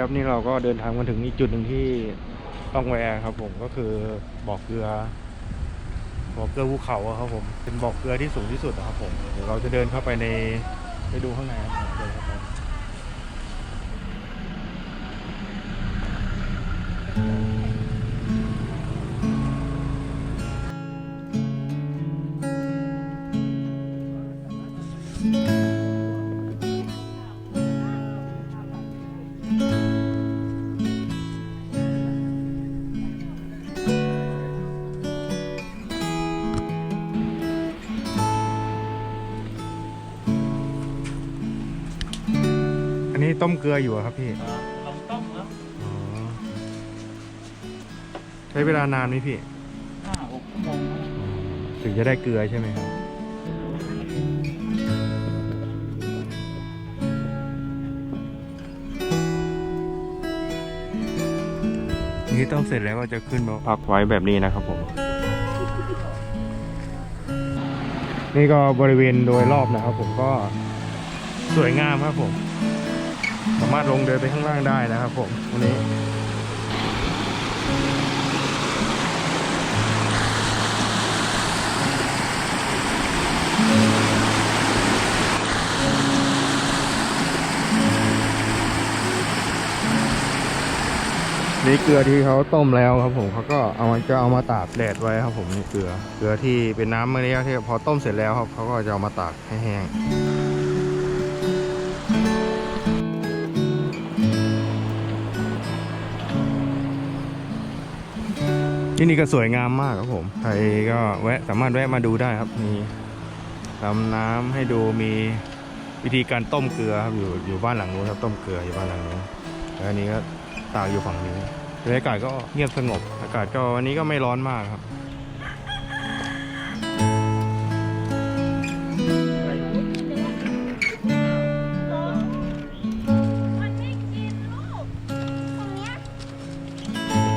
ครับนี่เราก็เดินทางมาถึงอีกจุดหนึ่งที่ต้องแวะครับ ผมก็คือบ่อเกลือบ่อเกลือภูเขาครับผมเป็นบ่อเกลือที่สูงที่สุดอะครับผมเดี๋ยวเราจะเดินเข้าไปในไปดูข้างในครับเดินเข้าไปอัน นี้ต้มเกลืออยู่อะครับพี่ลองต้มครับอ๋อใช้เวลานานไหมพี่ห้าหกชั่วโมงครับถึงจะได้เกลือใช่ไหมครับนี่ต้มเสร็จแล้วก็จะขึ้นมาพักไว้แบบนี้นะครับผม นี่ก็บริเวณโดยรอบนะครับผมก็สวยงามครับผมสามารถลงเดินไปข้างล่างได้นะครับผมตรงนี้นี่เกลือที่เขาต้มแล้วครับผมเขาก็เอามาจะเอามาตากแดดไว้ครับผมนี่เกลือ เกลือที่เป็นน้ำเมื่อนี้ที่พอต้มเสร็จแล้วครับเขาก็จะเอามาตากให้แห้ง ที่นี่ก็สวยงามมากครับผม ใครก็แวะสามารถแวะมาดูได้ครับ มีทำน้ำให้ดูมีวิธีการต้มเกลือครับอยู่อยู่บ้านหลังนู้นครับต้มเกลืออยู่บ้านหลังนู้นแล้วอันนี้ก็ตากอยู่ฝั่งนี้บรรยากาศก็เงียบสงบ อากาศก็วันนี้ก็ไม่ร้อนมากครับ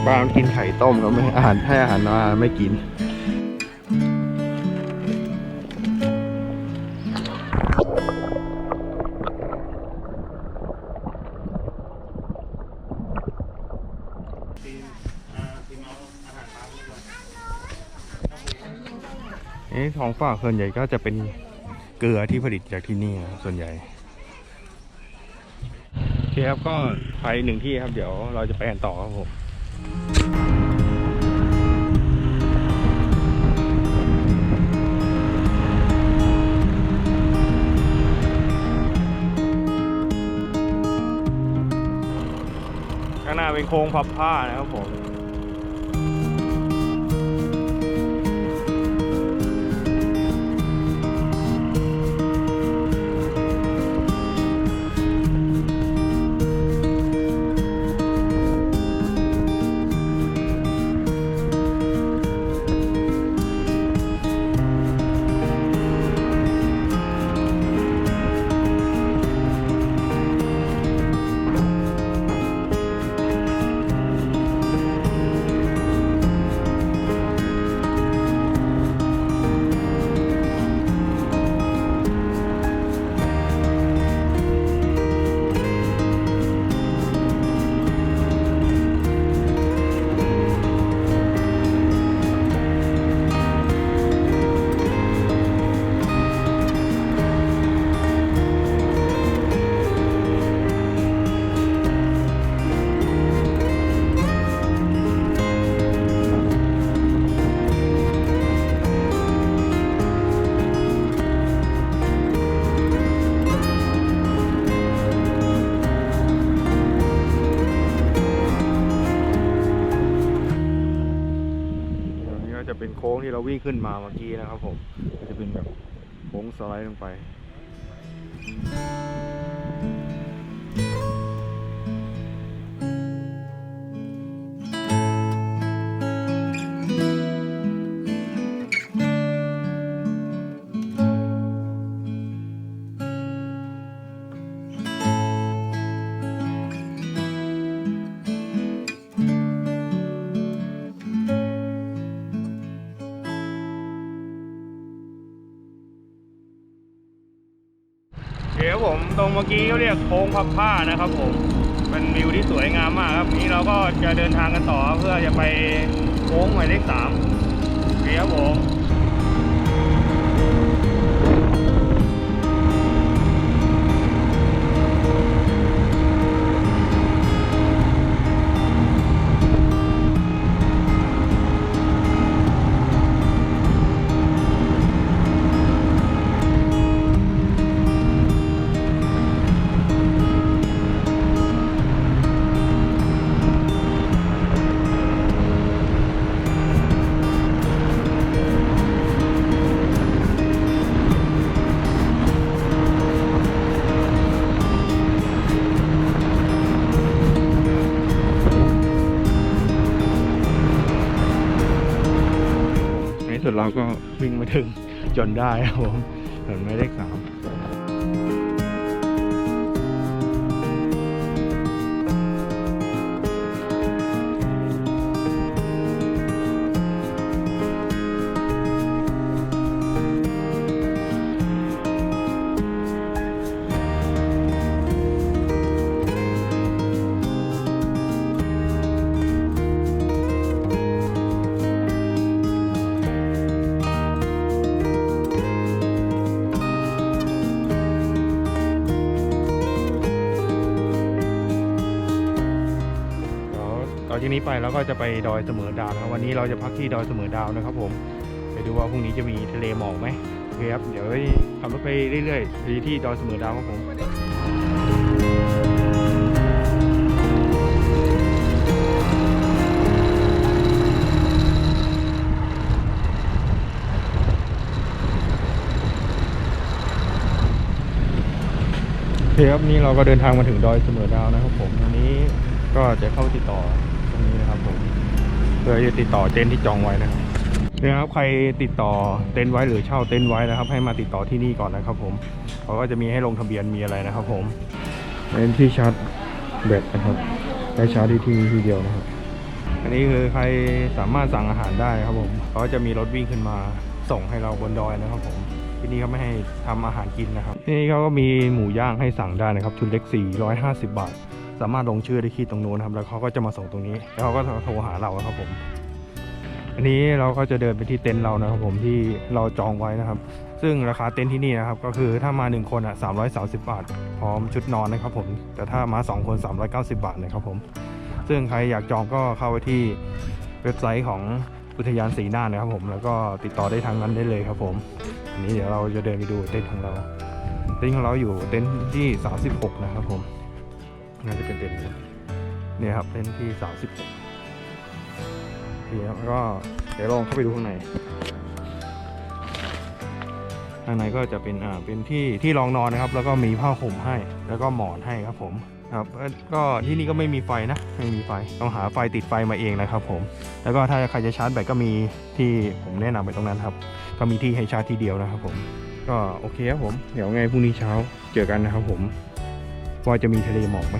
บ้านกินไข่ต้มก็ไม่อาหารให้อาหารมาไม่กิน เอ๊ะของฝากส่วนใหญ่ก็จะเป็นเกลือที่ผลิตจากที่นี่ส่วนใหญ่โอเคครับก็ไปหนึ่งที่ครับเดี๋ยวเราจะไปกันต่อครับผม เป็นโครงพับผ้านะครับผม เป็นโค้งที่เราวิ่งขึ้นมาเมื่อกี้นะครับผม ก็จะเป็นแบบโค้งสไลด์ลงไป ผม ตรงเมื่อกี้เขาเรียกโค้งพับผ้านะครับ ผมเป็นวิวที่สวยงามมากครับนี้เราก็จะเดินทางกันต่อเพื่อจะไปโค้งหมายเลขสามเกียบผม เราก็วิ่งมาถึงจนได้ครับผมถนนไม่ได้ขสาม จากนี้ไปเราก็จะไปดอยเสมอดาวนะครับวันนี้เราจะพักที่ดอยเสมอดาวนะครับ ผมไปดูว่าพรุ่งนี้จะมีทะเลหมอกไหมโอเคครับเดี๋ยวขับรถไปเรื่อยๆไปที่ดอยเสมอดาวครับผมโอเคครับนี่เราก็เดินทางมาถึงดอยเสมอดาวนะครับผมวันนี้ก็จะเข้าติดต่อ ตรงนี้นะครับผมเพื่อจะติดต่อเต็นท์ที่จองไว้นะครับเนี่ยครับใครติดต่อเต็นท์ไว้หรือเช่าเต็นท์ไว้นะครับ ให้มาติดต่อที่นี่ก่อนนะครับ ผมเขาก็จะมีให้ลงทะเบียนมีอะไรนะครับ ผมเป็นที่ชาร์จแบตนะครับได้ชาร์จที่ที่นี่ที่เดียวนะครับ อันนี้คือใครสามารถสั่งอาหารได้ครับผมเขาจะมีรถวิ่งขึ้นมาส่งให้เราบนดอยนะครับผมที่นี่เขาไม่ให้ทำอาหารกินนะครับที่นี่เขาก็มีหมูย่างให้สั่งได้นะครับชุดเล็ก 450 บาท สามารถลงชื่อได้ที่ตรงนู้นครับ แล้วเขาก็จะมาส่งตรงนี้ แล้วเขาก็โทรหาเราครับผม อันนี้เราก็จะเดินไปที่เต็นท์เรานะครับผมที่เราจองไว้นะครับ ซึ่งราคาเต็นท์ที่นี่นะครับ ก็คือถ้ามา 1 คนอะ330 บาท พร้อมชุดนอนนะครับผม แต่ถ้ามา 2 คน 390 บาทนะครับผม ซึ่งใครอยากจองก็เข้าไปที่เว็บไซต์ของอุทยานสีน่านนะครับผม แล้วก็ติดต่อได้ทางนั้นได้เลยครับผม อันนี้เดี๋ยวเราจะเดินไปดูเต็นท์ของเรา เต็นท์ของเราอยู่เต็นท์ที่ 36 นะครับผม น่าจะเป็นเต็นท์นี้เนี่ยครับเต็นท์ที่36นี่ครับแล้วก็เดี๋ยวลองเข้าไปดูข้างในข้างในก็จะเป็นอ่าเป็นที่ที่รองนอนนะครับ แล้วก็มีผ้าห่มให้ แล้วก็หมอนให้ครับผมครับก็ที่นี่ก็ไม่มีไฟนะไม่มีไฟต้องหาไฟติดไฟมาเองนะครับผม แล้วก็ถ้าใครจะชาร์จแบตก็มีที่ผมแนะนำไปตรงนั้นครับ ก็มีที่ให้ชาร์จทีเดียวนะครับผม ก็โอเคครับผม เดี๋ยวไงพรุ่งนี้เช้าเจอกันนะครับผม ว่าจะมีทะเลหมอกไหม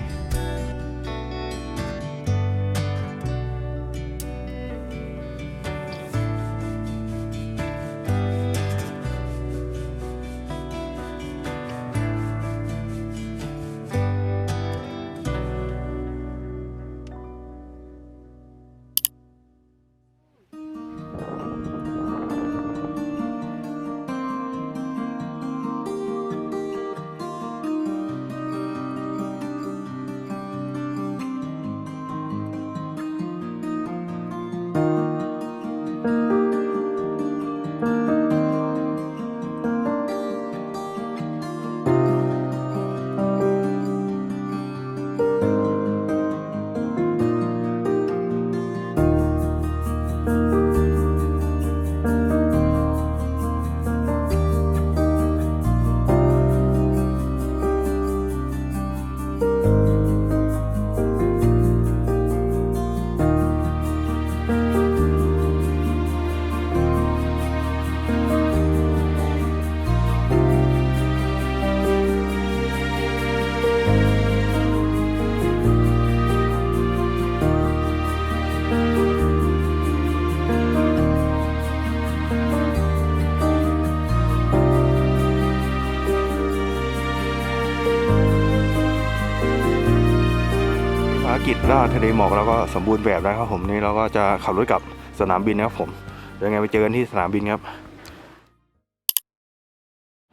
ทะเลหมอกแล้วก็สมบูรณ์แบบแล้วครับผมนี่เราก็จะขับรถกลับสนามบินนะครับผมเดี๋ยวยังไงไปเจอกันที่สนามบินครับ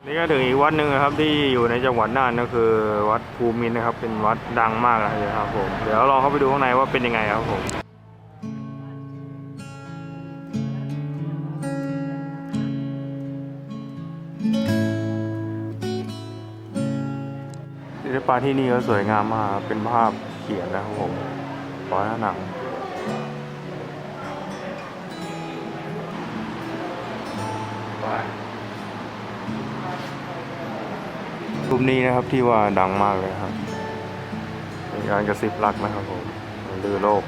นี่ก็ถึงอีกวัดหนึ่งนะครับที่อยู่ในจังหวัดน่านก็คือ วัดภูมินนะครับ เป็นวัดดังมากเลยครับผมเดี๋ยวลองเข้าไปดูข้างในว่าเป็นยังไงครับผมศิลปะที่นี่ก็สวยงามมากเป็นภาพ ขียนนะครับผมฝาหนังรูปนี้นะครับที่ว่าดังมากเลยครับเป็นการกระซิบรักนะครับผมลือโลก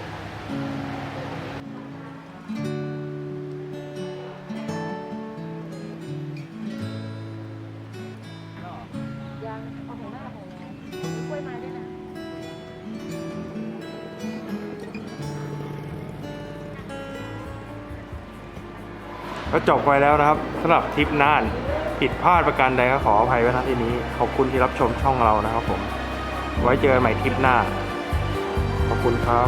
ก็จบไปแล้วนะครับสำหรับทริปน่านผิดพลาดประการใดก็ขออภัยไว้ณที่นี้ ขอบคุณที่รับชมช่องเรานะครับผม ไว้เจอกันใหม่ทริปหน้า ขอบคุณครับ